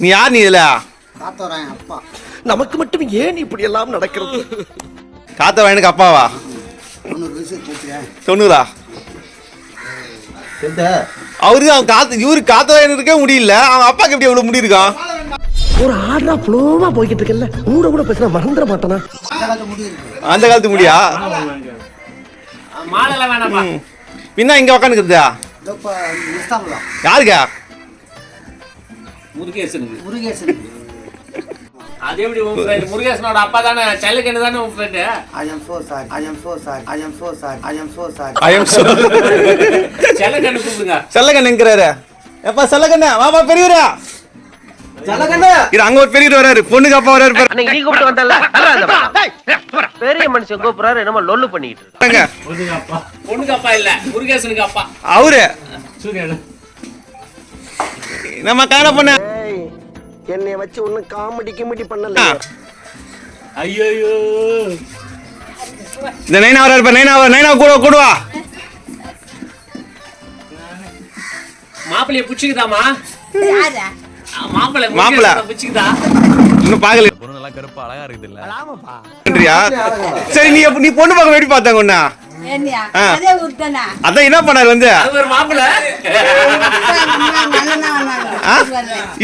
நீ யார் நீ இதுல? காத்தவராயன் அப்பா. நமக்கு மட்டும் ஏன் இப்படி எல்லாம் நடக்கிறது? காத்த வயனுக்கு அப்பாவா? தொண்ணூறு வயசு தொண்ணூறா? அவருக்கு அவன் காத்து இவரு காத்த வயனுக்கே முடியல. அவன் அப்பாக்கு எப்படி எவ்வளவு முடி இருக்கான் ஒரு ஆர்டரா ஃப்ளோவா போய்கிட்டு இருக்கல கூட கூட பேசினா மறந்துட மாட்டானா? அந்த காலத்து முடி இருக்கு. அந்த காலத்து முடியா. பின்ன இங்க உக்காந்துக்குதா யாருக்கா? முருகேசனுக்கு. முருகேசன் அது எப்படி உன் ஃப்ரெண்ட் முருகேசனோட அப்பா தானே? செல்லுக்கண்ணு தானே உன் friend I am so sorry I am so sorry I am so sorry I am so sorry கூப்பிடுங்க? எப்பா வாப்பா பெரியவரா. இது அங்க ஒரு பெரியவர் வராரு. பொண்ணுக்கு அப்பா வராரு நீ கூப்பிட்டு வந்தல பெரிய மனுஷன் கூப்பிடுறாரு என்னமோ லொல்லு பண்ணிட்டு இருக்கு பாருங்க. பொண்ணுக்கு அப்பா. இல்ல முருகேசனுக்கு அப்பா. அவரு. சூரியன் நம்ம காண பண்ண என்னை வச்சு ஒன்னும் காமெடி கிமெடி பண்ணல ஐயோ இந்த நைனா வராரு பாரு நைனா வர நைனா கூட கூடுவா மாப்பிள்ளைய புடிச்சுக்குதாமா மாப்பிள்ளை. முருகேசனை புடிச்சுக்குதா? இன்னும் பாக்கல பொண்ணுங்கெல்லாம் கருப்பா அழகா இருக்குது இல்ல? பண்றியா சரி நீ நீ பொண்ணு பார்க்க வேண்டி பார்த்தாங்க ஒண்ணா அதான் என்ன பண்ணாரு வந்து?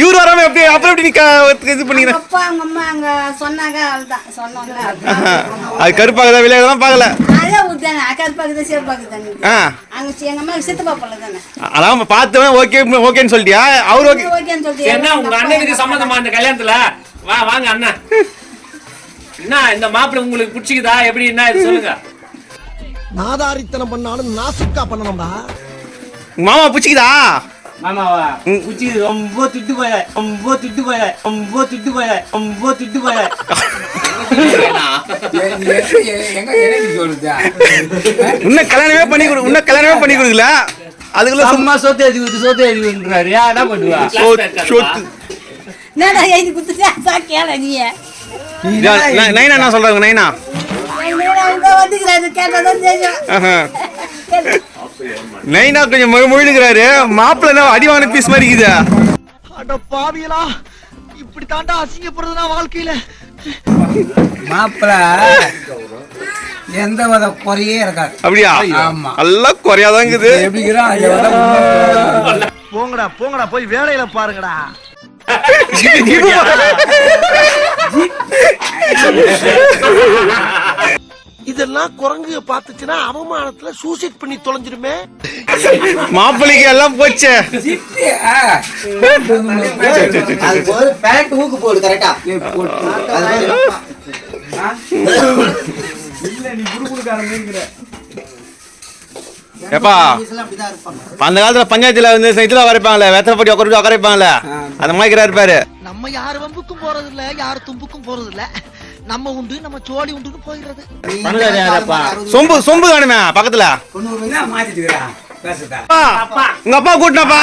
இவரு வராம எப்படி அப்புறம் எப்படி இது பண்ணீங்க? அது கருப்பாகதா விளையாடலாம் பார்க்கல. அதான் பார்த்தவன் ஓகே ஓகேன்னு சொல்லிட்டியா? அவர் ஓகே. ஓகேன்னு சொல்லிட்டு என்ன உங்க அண்ணனுக்கு சம்மந்தமா இந்த கல்யாணத்துல? வா வாங்க அண்ணன் என்ன இந்த மாப்பிள்ளை உங்களுக்கு பிடிச்சிக்குதா? எப்படி என்ன இது சொல்லுங்க. நாதாரித்தனம் பண்ணாலும் நாசுக்கா பண்ணணும்டா. மாமா பிடிச்சிக்குதா? மாமாவா. பிடிச்சிக்குது. ரொம்ப திட்டு போய ரொம்ப திட்டு போய ரொம்ப திட்டு போய ரொம்ப திட்டு போய இன்னும் கல்யாணமே பண்ணி கொடு இன்னும் கல்யாணமே பண்ணி கொடுக்கல. அதுக்குள்ள சும்மா சொத்து எழுதி கொடுத்து சொத்து எழுதி கொடுக்குறாரு என்ன பண்ணுவா? சொத்து- சொத்து. என்னடா எழுதி கொடுத்துட்டா கேள நை- நைனா என்ன சொல்றாங்க நைனா? நைனா கொஞ்சம் மொழி மொழினுக்கிறாரு மாப்பிள்ள என்ன அடி வாங்கின பீஸ் மாதிரி இருக்குதா. அட பாவியலா இப்படி தாண்டா அசிங்கப்படுறதுனா வாழ்க்கையில. மாப்பிள எந்த வித குறையே இருக்காது. அப்படியா? ஆமா. எல்லாம் உண்மை. போங்கடா போங்கடா போய் வேலையில பாருங்கடா. இதெல்லாம் குரங்கு பாத்துச்சுன்னா அவமானத்துல சூசைட் பண்ணி தொலைஞ்சிருமே மாப்பிள்ளைக்கு எல்லாம் போச்சே. பேண்ட் ஊக்கு போடு கரெக்டா ஏப்பா அந்த காலத்துல பஞ்சாயத்துல வந்து இதுல வரைப்பாங்களே வெத்தலை போட்டி உட்கார உட்கார வைப்பாங்களே அந்த மாதிரி இருப்பாரு. நம்ம யார் வம்புக்கும் போறது இல்ல யார் தும்புக்கும் போறது இல்ல நம்ம உண்டு நம்ம சோழி உண்டுன்னு போயிடுறது. சொம்பு சொம்பு காணுமே பக்கத்துல. உங்க அப்பா கூட்டினாப்பா.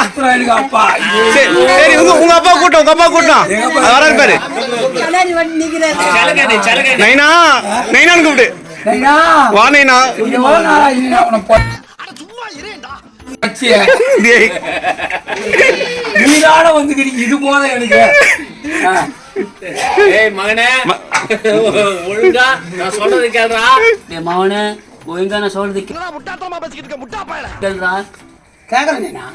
சரி உங்க உங்க அப்பா கூட்டம் உங்க அப்பா கூட்டம். அது வராரு பாரு. கல்யாணி வந்து நிக்கிறாரு. செலகணி செலகணி நைனா நைனான்னு கூப்பிட்டு நைனா, வா நைனா. நீதான வந்துக்கிறீங்க. இது போதும் எனக்கு. ஏய் மகனே. ஒழுங்கா நான் சொல்றது கேளுடா. டேய் மவனே ஒழுங்கா நான் சொல்றது முட்டாத்தனமா பேசிக்கிட்டு இருக்க? முட்டா பயல? கேளுடா. கேக்குறேன் நைனா.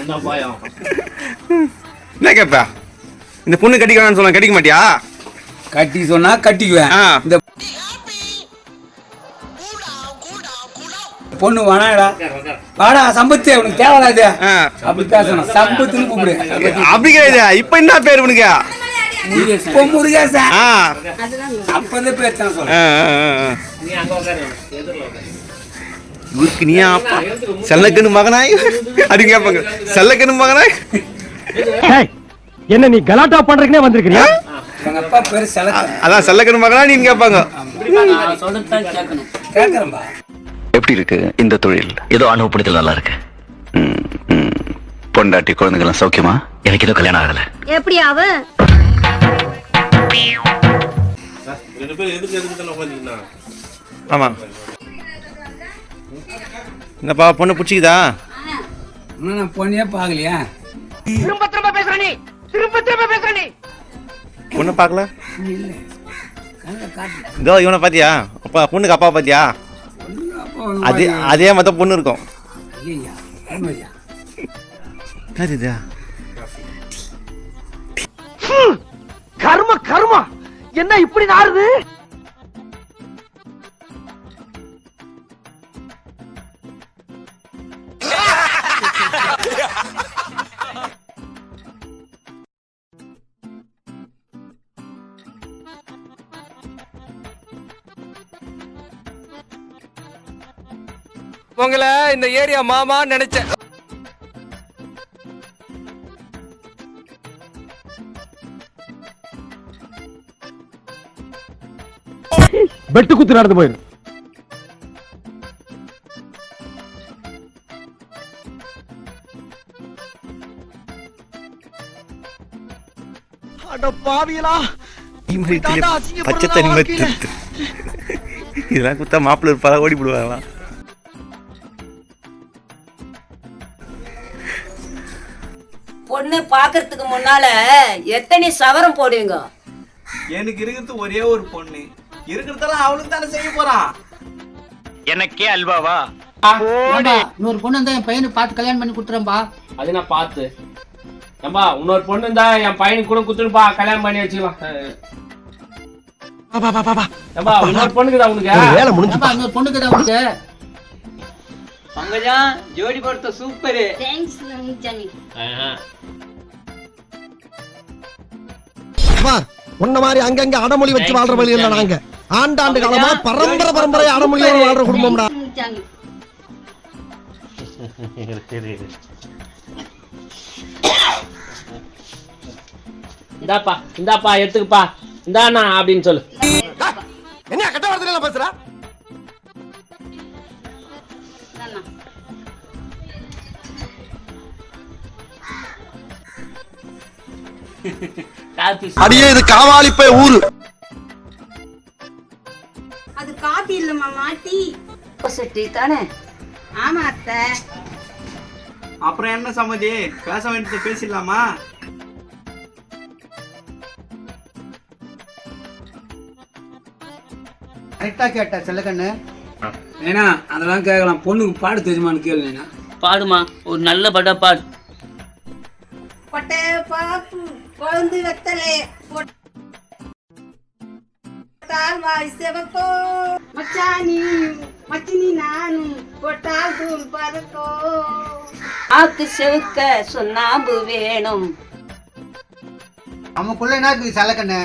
என்ன பயம்? என்ன கேப்ப? இந்த பொண்ணு கட்டிக்கலாம்னு சொல்ல கட்டிக்க மாட்டியா? கட்டி சொன்னா கட்டிக்குவேன். இந்த பொண்ணு வேணாடா வாடா சம்பத்து உனக்கு தேவையில்லாது. அப்படி பேசணும். சம்பத்துன்னு கூப்பிடு. அப்படி கிடையாது. இப்ப என்ன பேர் உனக்கு? நீ இவருக்கு நீ அப்பா செல்லக்கண்ணு மகனாய். அப்படின்னு கேட்பாங்க செல்லக்கண்ணு மகனாய். என்ன நீ கலாட்டா பண்றதுக்குனே வந்திருக்கிறியா? எங்க அப்பா பேரு செலக்க. அதான் செல்லக்கண்ணு மகனா நீங்க கேட்பாங்க நான் சொல்றது தான் கேட்கணும். கேக்குறேன்பா எப்படி இருக்கு இந்த தொழில்? ஏதோ அனுபவப்படுத்தல் நல்லா இருக்கு. ம், ம். பொண்டாட்டி குழந்தைங்களாம் சௌக்கியமா? எனக்கு ஏதோ கல்யாணம் ஆகல. எப்படி அவ ஆமா. என்னப்பா பொண்ணு பிடிச்சிக்குதா? இன்னும் நான் பொண்ணையே பார்க்கலையா? திரும்ப திரும்ப பேசுற நீ. பொண்ணு பார்க்கல? இதோ இவனை பாத்தியா? அப்பா பொண்ணுக்கு அப்பா பாத்தியா? அதே அதே மாதிரி தான் பொண்ணு இருக்கும். என்ன இப்படி நாறுது? உங்களை இந்த ஏரியா மாமா நினைச்சேன். வெட்டு குத்து நடந்து தீமரத்திலே பச்சை திருத்து. இதெல்லாம் குத்தா மாப்பிள்ளை இருப்பாரா ஓடி போடுவாங்களாம். பொண்ணு பாக்குறதுக்கு முன்னால எத்தனை சவரம் போடுவீங்க? எனக்கு இருக்கிறது ஒரே ஒரு பொண்ணு. இருக்கிறதெல்லாம் அவளுக்கு தானே செய்ய போறான் எனக்கே அல்வாவா? இன்னொரு பொண்ணு இருந்தா என் பையனுக்கு பார்த்து கல்யாணம் பண்ணி கொடுத்துறேன்பா. அது நான் பார்த்து. ஏம்பா இன்னொரு பொண்ணு இருந்தா என் பையனுக்கு கூட குத்துருப்பா கல்யாணம் பண்ணி வச்சுக்கலாம். பங்கஜா ஜோடி பொறுத்த சூப்பரு. தேங்க்ஸ் ஆஹா. உன்ன மாதிரி அங்கங்க அடமொழி வச்சு வாழ்ற வழி இல்ல நாங்க. ஆண்டாண்டு காலமா பரம்பரை பரம்பரை அடமொழியோட வாழ்ற குடும்பம்டா. இந்தாப்பா இந்தாப்பா எடுத்துக்கப்பா. இந்தாண்ணா அப்படின்னு சொல்லு. என்ன கட்ட வார்த்தையில பேசுற? அடியே இது காவாலிப்பை ஊரு. அது காபி இல்லம்மா மாட்டி டீ தானே? ஆமா அத்தை. அப்புறம் என்ன சம்மதி? பேச வேண்டியதை பேசிடலாமா? கரெக்டா கேட்ட செல்லக்கண்ணு. ஏன்னா அதெல்லாம் கேட்கலாம். பொண்ணுக்கு பாடு தெரியுமான்னு கேளு பாடுமா. ஒரு நல்ல படா பாடு. பொட்டை பாப்பு குழந்தை வெத்தலை போட்டால் வாய் செவக்கோ மச்சானி மச்சினி நானும் போட்டால் தூள் பறக்கோ ஆக்கு செவுக்க சுண்ணாம்பு வேணும். நமக்குள்ள என்ன இருக்குது செல்லக்கண்ணு